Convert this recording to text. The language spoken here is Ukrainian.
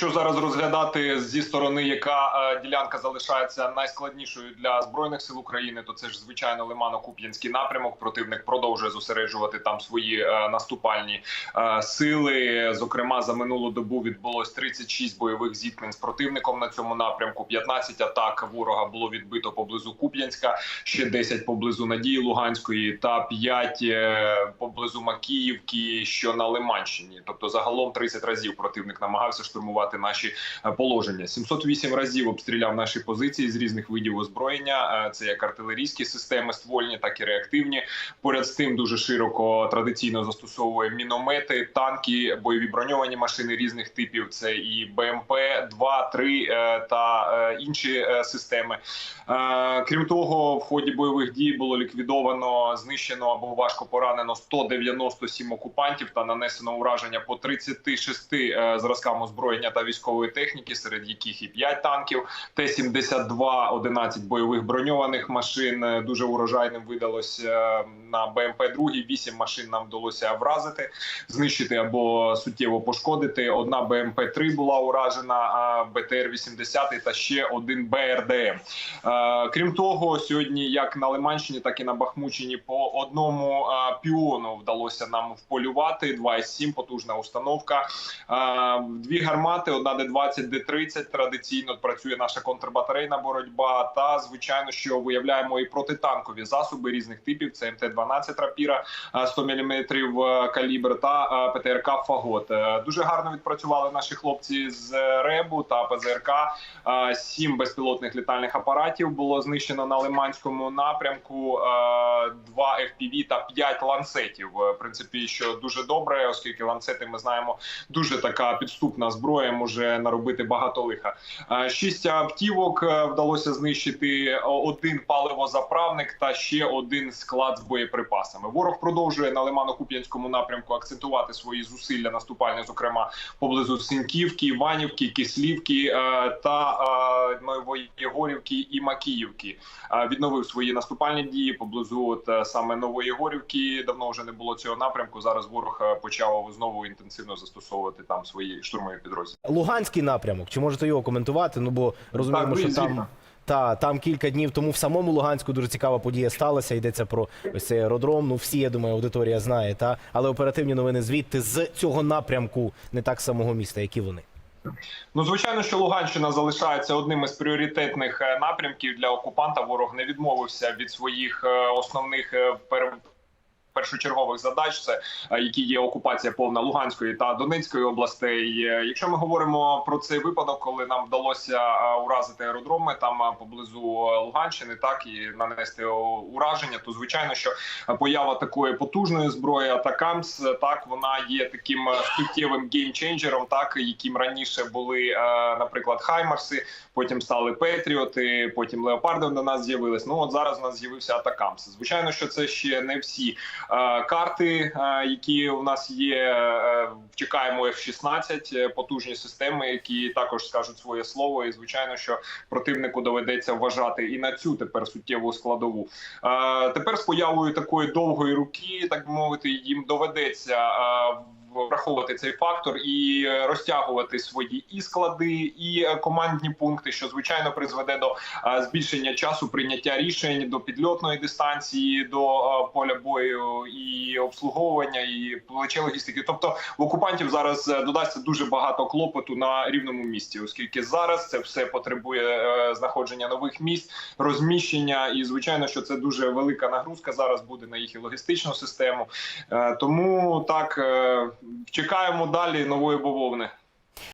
Якщо зараз розглядати зі сторони, яка е, ділянка залишається найскладнішою для збройних сил України, то це ж звичайно Лимано-Куп'янський напрямок. Противник продовжує зосереджувати там свої е, наступальні е, сили. Зокрема, за минулу добу відбулось 36 бойових зіткнень з противником на цьому напрямку. 15 атак ворога було відбито поблизу Куп'янська, ще 10 поблизу Надії Луганської та 5 е, поблизу Макіївки, що на Лиманщині. Тобто, загалом 30 разів противник намагався штурмувати наші е, положення. 708 разів обстріляв наші позиції з різних видів озброєння. Е, Це як артилерійські системи ствольні, так і реактивні. Поряд з тим дуже широко традиційно застосовує міномети, танки, бойові броньовані машини різних типів. Це і БМП 2, 3 е, та е, інші системи. Крім того, в ході бойових дій було ліквідовано, знищено або важко поранено 197 окупантів та нанесено ураження по 36 е, зразкам озброєння та військової техніки, серед яких і 5 танків, Т-72, 11 бойових броньованих машин. Е, Дуже урожайним видалося е, на БМП 2 8 машин нам вдалося вразити, знищити або суттєво пошкодити. Одна БМП 3 була уражена, а БТР 80 та ще один БРДМ. Е, Крім того, сьогодні як на Лиманщині, так і на Бахмучині по одному піону вдалося нам вполювати. 2,7 потужна установка. Дві гармати, одна Д-20, Д-30. Традиційно працює наша контрбатарейна боротьба. Та звичайно, що виявляємо і протитанкові засоби різних типів. Це МТ-12 рапіра е, 100 мм калібр та е, ПТРК Фагот. Е, Дуже гарно відпрацювали наші хлопці з РЕБу та ПЗРК. Е, Сім безпілотних літальних апаратів було знищено на Лиманському напрямку. е, Два FPV та п'ять ланцетів. Е, В принципі, що дуже добре, оскільки ланцети ми знаємо дуже така підступна зброя, може наробити багато лиха. Е, Шість автівок е, вдалося знищити. Один паливозаправник та ще один склад з боєприпасами. Ворог продовжує на Лимано-Куп'янському напрямку акцентувати свої зусилля наступальні, зокрема поблизу Синьківки, Іванівки, Кислівки е, та е, Новоєгорівки і Макіївки. Е, Відновив свої наступальні дії поблизу от, е, саме Новоєгорівки. Давно вже не було цього напрямку. Зараз ворог е, почав знову інтенсивно застосовувати там свої штурмові підрозділи. Луганський напрямок. Чи можете його коментувати? Ну бо розуміємо, Так, що там. Та там кілька днів тому в самому Луганську дуже цікава подія сталася. Йдеться про ось цей аеродром. Ну всі, я думаю, аудиторія знає. Та але оперативні новини звідти з цього напрямку, не так самого міста, які вони. Ну, звичайно, що Луганщина залишається одним із пріоритетних е, напрямків для окупанта. Ворог не відмовився від своїх е, основних е, першочергових задач, це е, які є окупація повна Луганської та Донецької областей. Е, Якщо ми говоримо про цей випадок, коли нам вдалося е, уразити аеродроми там поблизу Луганщини, так і нанести ураження, то звичайно, що поява такої потужної зброї Атакамс, так вона є таким суттєвим геймченджером, так яким раніше були, наприклад, Хаймарси, потім стали Петріоти, потім Леопарди до нас з'явились. Ну от зараз у нас з'явився Атакамс. Звичайно, що це ще не всі карти, е, які у нас є. Е, чекаємо F-16, е, потужні системи, які також скажуть своє слово. І звичайно, що противнику доведеться вважати і на цю тепер суттєву складову. Е, тепер з появою такої довгої руки, так би мовити, їм доведеться. Враховувати цей фактор і е, розтягувати свої і склади, і е, командні пункти, що звичайно призведе до е, збільшення часу прийняття рішень до підльотної дистанції, до поля бою і обслуговування, і плече логістики. Тобто в окупантів зараз додасться дуже багато клопоту на рівному місці, оскільки зараз це все потребує знаходження нових місць, розміщення, і звичайно, що це дуже велика нагрузка зараз буде на їх логістичну систему. Тому так чекаємо далі нової бавовни.